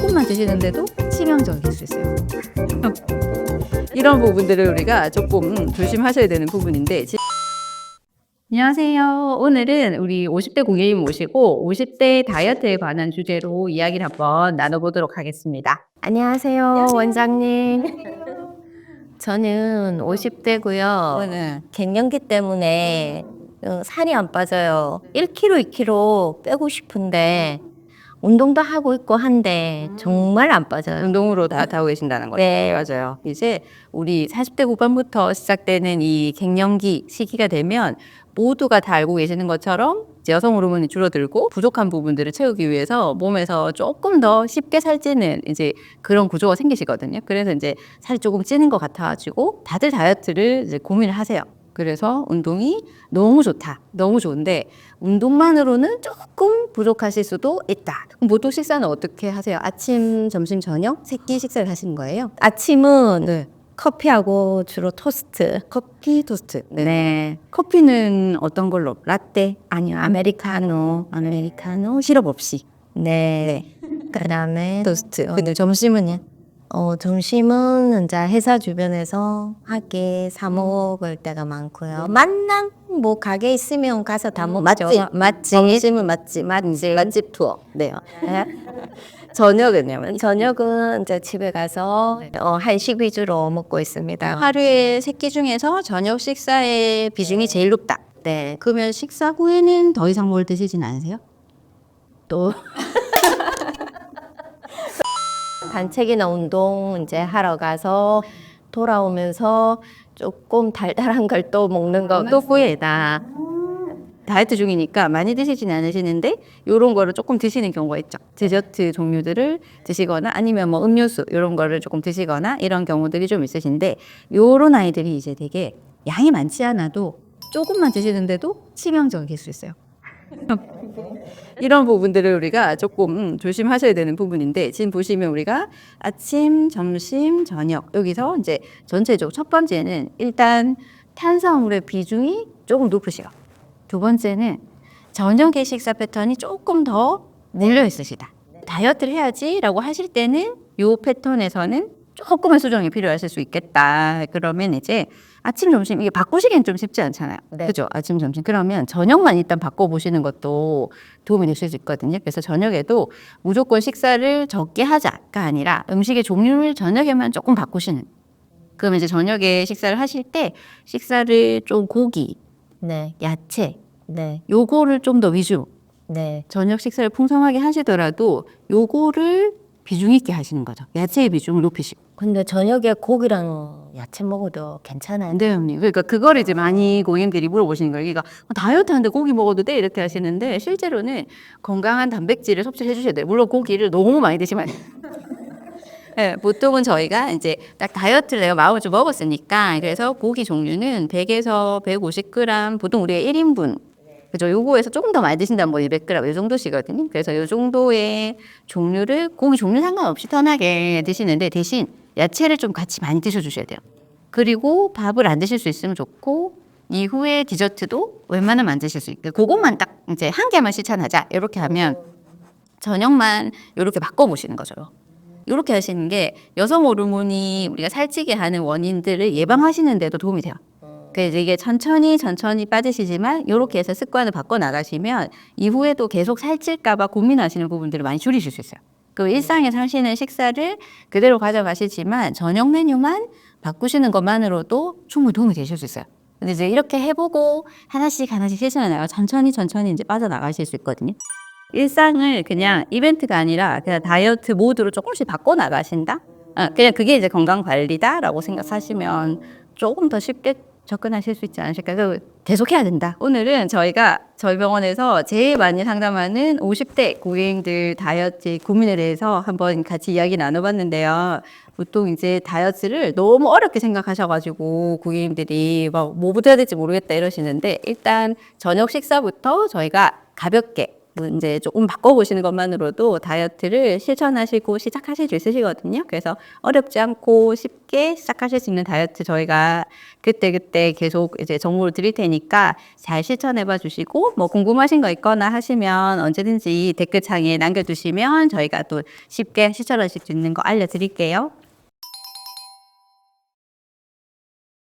조금만 드시는데도 치명적일 수 있어요. 이런 부분들을 우리가 조금 조심하셔야 되는 부분인데 지- 안녕하세요. 오늘은 우리 50대 고객님 모시고 50대 다이어트에 관한 주제로 이야기를 한번 나눠보도록 하겠습니다. 안녕하세요, 원장님. 저는 50대고요. 오늘 갱년기 때문에 어, 살이 안 빠져요. 1kg, 2kg 빼고 싶은데 운동도 하고 있고 한데 정말 안 빠져요. 운동으로 다 하고 계신다는 거죠. 네. 맞아요. 이제 우리 40대 후반부터 시작되는 이 갱년기 시기가 되면 모두가 다 알고 계시는 것처럼 이제 여성 호르몬이 줄어들고 부족한 부분들을 채우기 위해서 몸에서 조금 더 쉽게 살찌는 이제 그런 구조가 생기시거든요. 그래서 이제 살이 조금 찌는 것 같아가지고 다들 다이어트를 이제 고민을 하세요. 그래서 운동이 너무 좋다. 너무 좋은데 운동만으로는 조금 부족하실 수도 있다. 그럼 보통 식사는 어떻게 하세요? 아침, 점심, 저녁 세끼 식사를 하시는 거예요? 아침은 네. 커피하고 주로 토스트. 커피 토스트. 네. 네. 커피는 어떤 걸로? 라떼. 아니요, 아메리카노. 아메리카노 시럽 없이. 네. 그다음에 토스트. 근데 점심은요? 어, 점심은 이제 회사 주변에서 하게 사 먹을 때가 많고요. 만남 뭐 가게 있으면 가서 다 먹죠. 맛집. 맛집. 점심은 맛집. 맛집. 맛집 투어. 네. 저녁은요? 저녁은 이제 집에 가서 어, 한식 위주로 먹고 있습니다. 하루에 세끼 중에서 저녁 식사의 비중이 제일 높다. 네. 그러면 식사 후에는 더 이상 뭘 드시진 않으세요? 또 단책이나 운동 이제 하러 가서 돌아오면서 조금 달달한 걸 또 먹는 거. 또 후에다. 다이어트 중이니까 많이 드시진 않으시는데 요런 거를 조금 드시는 경우가 있죠. 디저트 종류들을 드시거나 아니면 뭐 음료수 요런 거를 조금 드시거나 이런 경우들이 좀 있으신데 요런 아이들이 이제 되게 양이 많지 않아도 조금만 드시는데도 치명적일 수 있어요. 이런 부분들을 우리가 조금 조심하셔야 되는 부분인데 지금 보시면 우리가 아침, 점심, 저녁 여기서 이제 전체적으로 첫 번째는 일단 탄수화물의 비중이 조금 높으시고 두 번째는 저녁의 식사 패턴이 조금 더 몰려 있으시다. 다이어트를 해야지라고 하실 때는 요 패턴에서는 조금의 수정이 필요하실 수 있겠다. 그러면 이제 아침, 점심 이게 바꾸시기엔 좀 쉽지 않잖아요. 네. 그죠? 아침, 점심. 그러면 저녁만 일단 바꿔 보시는 것도 도움이 될 수 있거든요. 그래서 저녁에도 무조건 식사를 적게 하자가 아니라 음식의 종류를 저녁에만 조금 바꾸시는. 그러면 이제 저녁에 식사를 하실 때 식사를 좀 고기, 네, 야채, 네, 요거를 좀 더 위주. 네. 저녁 식사를 풍성하게 하시더라도 요거를 비중 있게 하시는 거죠. 야채의 비중을 높이시고. 근데 저녁에 고기랑 야채 먹어도 괜찮아요. 안 돼요, 형님. 그러니까 그거를 이제 많이 고객님들이 물어보시는 거예요. 그러니까 다이어트 하는데 고기 먹어도 돼? 이렇게 하시는데 실제로는 건강한 단백질을 섭취해 주셔야 돼요. 물론 고기를 너무 많이 드시면 안 돼요. 네, 보통은 저희가 이제 딱 다이어트를 내가 마음을 좀 먹었으니까 그래서 고기 종류는 100에서 150g 보통 우리가 1인분 그죠? 요거에서 조금 더 많이 드신다면 뭐 200g 이 정도시거든요. 그래서 요 정도의 종류를 고기 종류 상관없이 편하게 드시는데 대신 야채를 좀 같이 많이 드셔 주셔야 돼요. 그리고 밥을 안 드실 수 있으면 좋고 이후에 디저트도 웬만하면 안 드실 수 있고 그것만 딱 이제 한 개만 실천하자 이렇게 하면 저녁만 이렇게 바꿔보시는 거죠. 이렇게 하시는 게 여성 호르몬이 우리가 살찌게 하는 원인들을 예방하시는 데도 도움이 돼요. 그래서 이게 천천히 천천히 빠지시지만 이렇게 해서 습관을 바꿔 나가시면 이후에도 계속 살찔까봐 고민하시는 부분들을 많이 줄이실 수 있어요. 그 일상에서 하시는 식사를 그대로 가져가시지만 저녁 메뉴만 바꾸시는 것만으로도 충분히 도움이 되실 수 있어요. 근데 이제 이렇게 해보고 하나씩 하나씩 실천해 나가 천천히 천천히 이제 빠져나가실 수 있거든요. 일상을 그냥 이벤트가 아니라 그냥 다이어트 모드로 조금씩 바꿔 나가신다. 아, 그냥 그게 이제 건강 관리다라고 생각하시면 조금 더 쉽게 접근하실 수 있지 않으실까. 그 계속 해야 된다. 오늘은 저희가 저희 병원에서 제일 많이 상담하는 50대 고객님들 다이어트 고민에 대해서 한번 같이 이야기 나눠봤는데요. 보통 이제 다이어트를 너무 어렵게 생각하셔가지고 고객님들이 막 뭐부터 해야 될지 모르겠다 이러시는데 일단 저녁 식사부터 저희가 가볍게 그 이제 조금 바꿔보시는 것만으로도 다이어트를 실천하시고 시작하실 수 있으시거든요. 그래서 어렵지 않고 쉽게 시작하실 수 있는 다이어트 저희가 그때그때 계속 이제 정보를 드릴 테니까 잘 실천해 봐 주시고 뭐 궁금하신 거 있거나 하시면 언제든지 댓글창에 남겨두시면 저희가 또 쉽게 실천하실 수 있는 거 알려드릴게요.